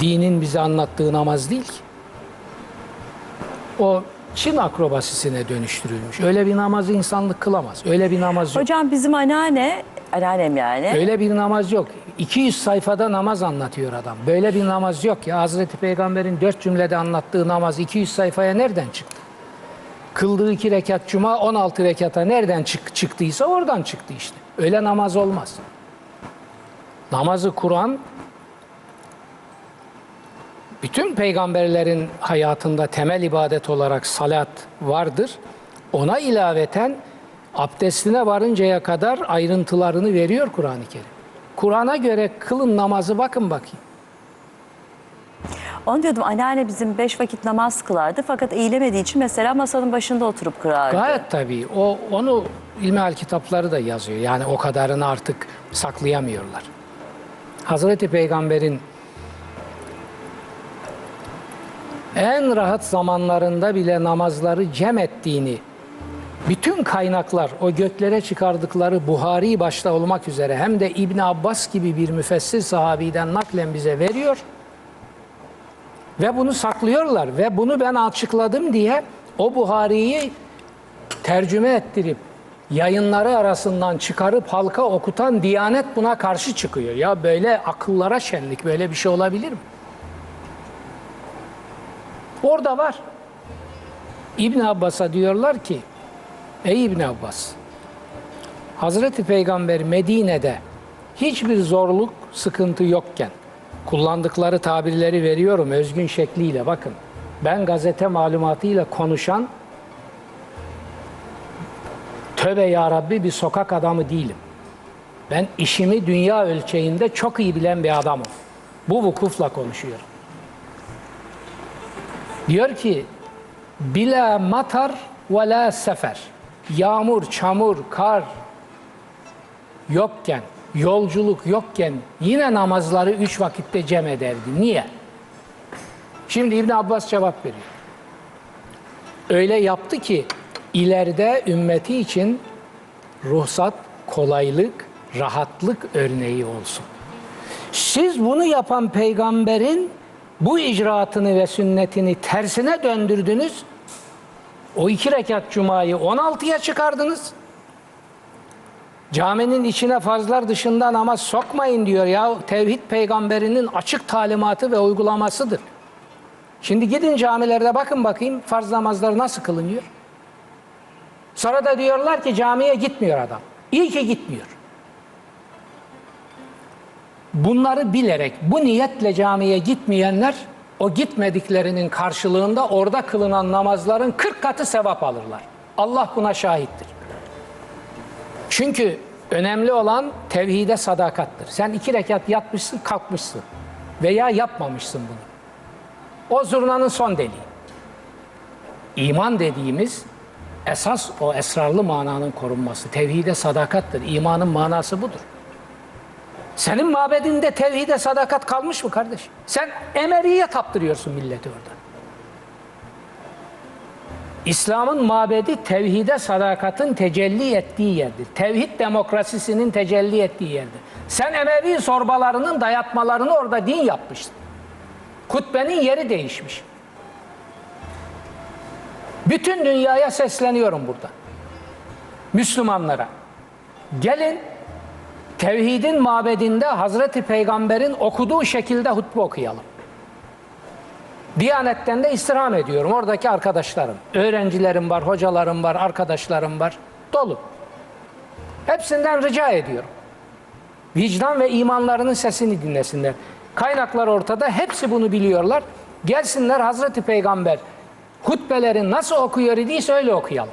dinin bize anlattığı namaz değil ki. O Çin akrobasisine dönüştürülmüş. Öyle bir namazı insanlık kılamaz. Öyle bir namaz yok. Hocam bizim anneanne, anneannem yani. Öyle bir namaz yok. 200 sayfada namaz anlatıyor adam. Böyle bir namaz yok ya. Hazreti Peygamber'in dört cümlede anlattığı namaz 200 sayfaya nereden çıktı? Kıldığı iki rekat cuma 16 rekata nereden çık çıktıysa oradan çıktı işte. Öyle namaz olmaz. Namazı Kur'an bütün peygamberlerin hayatında temel ibadet olarak salat vardır. Ona ilaveten abdestine varıncaya kadar ayrıntılarını veriyor Kur'an-ı Kerim. Kur'an'a göre kılın namazı bakın bakayım. Onu diyordum anneanne bizim beş vakit namaz kılardı fakat eğilemediği için mesela masanın başında oturup kırardı. Gayet tabii. O onu ilmihal kitapları da yazıyor. Yani o kadarını artık saklayamıyorlar. Hazreti Peygamber'in en rahat zamanlarında bile namazları cem ettiğini bütün kaynaklar o göklere çıkardıkları Buhari başta olmak üzere hem de İbn Abbas gibi bir müfessir sahabiden naklen bize veriyor. Ve bunu saklıyorlar ve bunu ben açıkladım diye o Buhari'yi tercüme ettirip yayınları arasından çıkarıp halka okutan Diyanet buna karşı çıkıyor. Ya böyle akıllara şenlik böyle bir şey olabilir mi? Orada var. İbn Abbas'a diyorlar ki Ey İbn Abbas Hazreti Peygamber Medine'de hiçbir zorluk, sıkıntı yokken kullandıkları tabirleri veriyorum özgün şekliyle bakın. Ben gazete malumatıyla konuşan tövbe ya Rabbi bir sokak adamı değilim. Ben işimi dünya ölçeğinde çok iyi bilen bir adamım. Bu vukufla konuşuyorum. Diyor ki bila matar ve la sefer. Yağmur, çamur, kar yokken, yolculuk yokken yine namazları üç vakitte cem ederdi. Niye? Şimdi İbn Abbas cevap veriyor. Öyle yaptı ki ileride ümmeti için ruhsat, kolaylık, rahatlık örneği olsun. Siz bunu yapan peygamberin bu icraatını ve sünnetini tersine döndürdünüz. O iki rekat cumayı 16'ya çıkardınız. Caminin içine farzlar dışında namaz sokmayın diyor ya. Tevhid peygamberinin açık talimatı ve uygulamasıdır. Şimdi gidin camilerde bakın bakayım farz namazları nasıl kılınıyor. Sonra da diyorlar ki camiye gitmiyor adam. İyi ki gitmiyor. Bunları bilerek, bu niyetle camiye gitmeyenler o gitmediklerinin karşılığında orada kılınan namazların 40 katı sevap alırlar. Allah buna şahittir. Çünkü önemli olan tevhide sadakattır. Sen iki rekat yatmışsın, kalkmışsın veya yapmamışsın bunu. O zurnanın son deliği. İman dediğimiz esas o esrarlı mananın korunması. Tevhide sadakattır. İmanın manası budur. Senin mabedinde tevhide sadakat kalmış mı kardeş? Sen emeriye taptırıyorsun milleti orada. İslam'ın mabedi tevhide sadakatın tecelli ettiği yerdir. Tevhid demokrasisinin tecelli ettiği yerdir. Sen Emevi sorbalarının dayatmalarını orada din yapmışsın. Kutbenin yeri değişmiş. Bütün dünyaya sesleniyorum burada. Müslümanlara. Gelin tevhidin mabedinde Hazreti Peygamber'in okuduğu şekilde hutbe okuyalım. Diyanetten de istirham ediyorum. Oradaki arkadaşlarım, öğrencilerim var, hocalarım var, arkadaşlarım var. Dolu. Hepsinden rica ediyorum. Vicdan ve imanlarının sesini dinlesinler. Kaynaklar ortada, hepsi bunu biliyorlar. Gelsinler Hazreti Peygamber hutbeleri nasıl okuyor idiyse öyle okuyalım.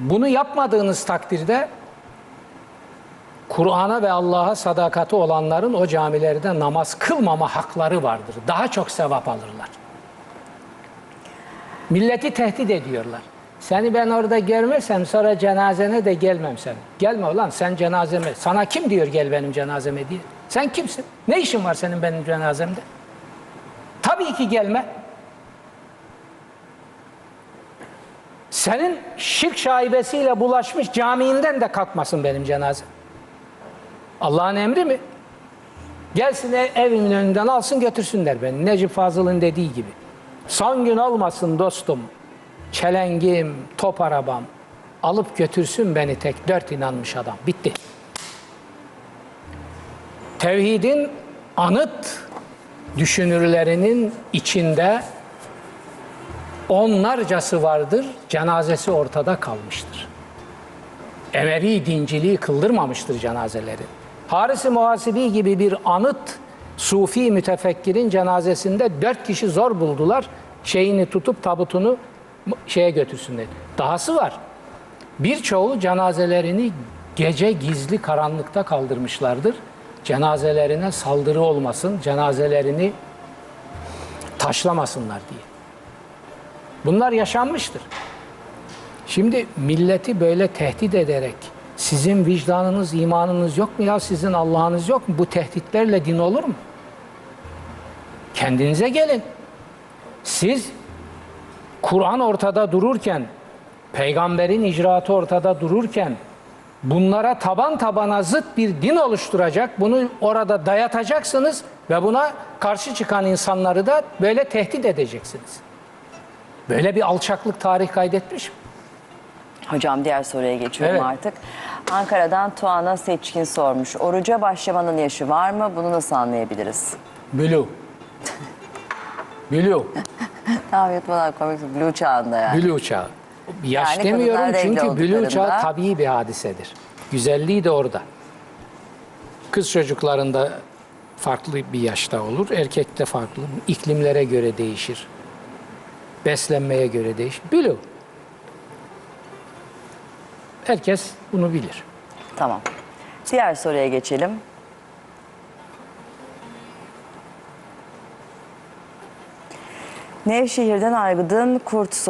Bunu yapmadığınız takdirde Kur'an'a ve Allah'a sadakati olanların o camilerde namaz kılmama hakları vardır. Daha çok sevap alırlar. Milleti tehdit ediyorlar. Seni ben orada görmezsem sonra cenazene de gelmem sen. Gelme ulan sen cenazeme. Sana kim diyor gel benim cenazeme diye. Sen kimsin? Ne işin var senin benim cenazemde? Tabii ki gelme. Senin şirk şaibesiyle bulaşmış camiinden de kalkmasın benim cenazem. Allah'ın emri mi? Gelsin ev- evimin önünden alsın götürsünler beni. Necip Fazıl'ın dediği gibi. Son gün olmasın dostum. Çelengim, top arabam. Alıp götürsün beni tek dört inanmış adam. Bitti. Tevhidin anıt düşünürlerinin içinde onlarcası vardır, cenazesi ortada kalmıştır. Emevi dinciliği kıldırmamıştır cenazeleri. Haris-i Muhasibi gibi bir anıt Sufi mütefekkirin cenazesinde dört kişi zor buldular. Şeyini tutup tabutunu şeye götürsünler. Dahası var. Birçoğu cenazelerini gece gizli karanlıkta kaldırmışlardır. Cenazelerine saldırı olmasın, cenazelerini taşlamasınlar diye. Bunlar yaşanmıştır. Şimdi milleti böyle tehdit ederek sizin vicdanınız, imanınız yok mu ya? Sizin Allah'ınız yok mu? Bu tehditlerle din olur mu? Kendinize gelin. Siz Kur'an ortada dururken, peygamberin icraatı ortada dururken bunlara taban tabana zıt bir din oluşturacak, bunu orada dayatacaksınız ve buna karşı çıkan insanları da böyle tehdit edeceksiniz. Böyle bir alçaklık tarih kaydetmiş mi? Hocam diğer soruya geçiyorum Evet. artık. Ankara'dan Tuana Seçkin sormuş. Oruca başlamanın yaşı var mı? Bunu nasıl anlayabiliriz? Blue. Blue. Tamam yutmadan komik. Blue çağında yani. Blue çağı. Yaş Yani demiyorum çünkü Blue çağı tabii bir hadisedir. Güzelliği de orada. Kız çocuklarında farklı bir yaşta olur. Erkekte farklı. İklimlere göre değişir. Beslenmeye göre değişir. Blue. Herkes bunu bilir. Tamam. Diğer soruya geçelim. Nevşehir'den Aygıdın Kurt